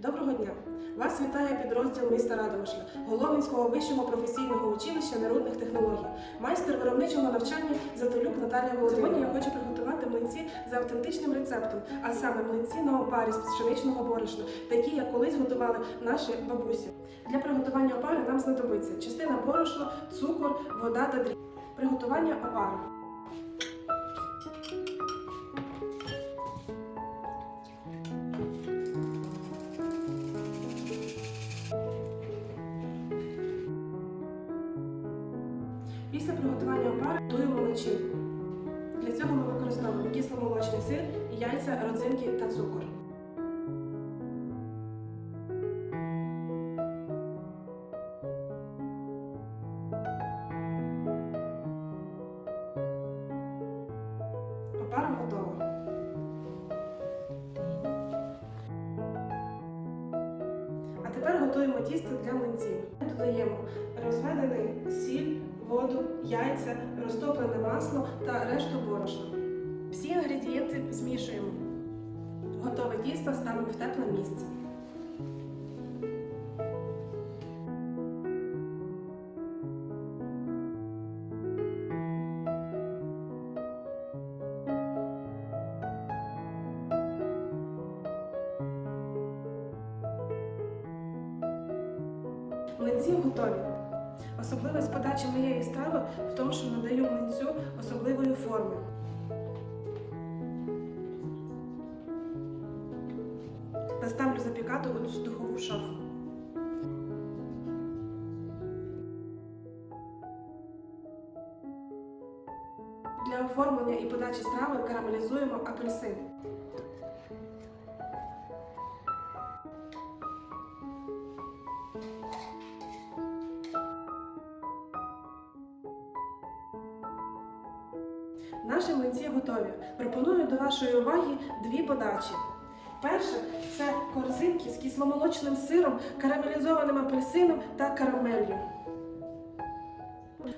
Доброго дня! Вас вітає підрозділ міста Радомишля, Головинського вищого професійного училища народних технологій, майстер виробничого навчання Затолюк Наталія Володимирівна. Сьогодні я хочу приготувати млинці за автентичним рецептом, а саме млинці на опарі з пшеничного борошна, такі як колись готували наші бабусі. Для приготування опари нам знадобиться частина борошна, цукор, вода та дріб. Приготування опари. Після приготування опари готуємо начинку. Для цього ми використовуємо кисломолочний сир, яйця, родзинки та цукор. Опара готова. А тепер готуємо тісто для млинців. Додаємо розведений воду, яйця, розтоплене масло та решту борошна. Всі інгредієнти змішуємо. Готове тісто ставимо в тепле місце. Млинці готові. Особливість подачі моєї страви в тому, що надаю млинцю особливої форми. Та ставлю запікати у духову шафу. Для оформлення і подачі страви карамелізуємо апельсин. Наші млинці готові. Пропоную до вашої уваги дві подачі. Перше це корзинки з кисломолочним сиром, карамелізованим апельсином та карамеллю.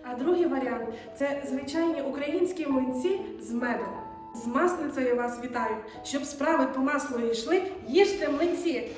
А другий варіант це звичайні українські млинці з медом. З масницею вас вітаю! Щоб справи по маслу йшли, їжте млинці!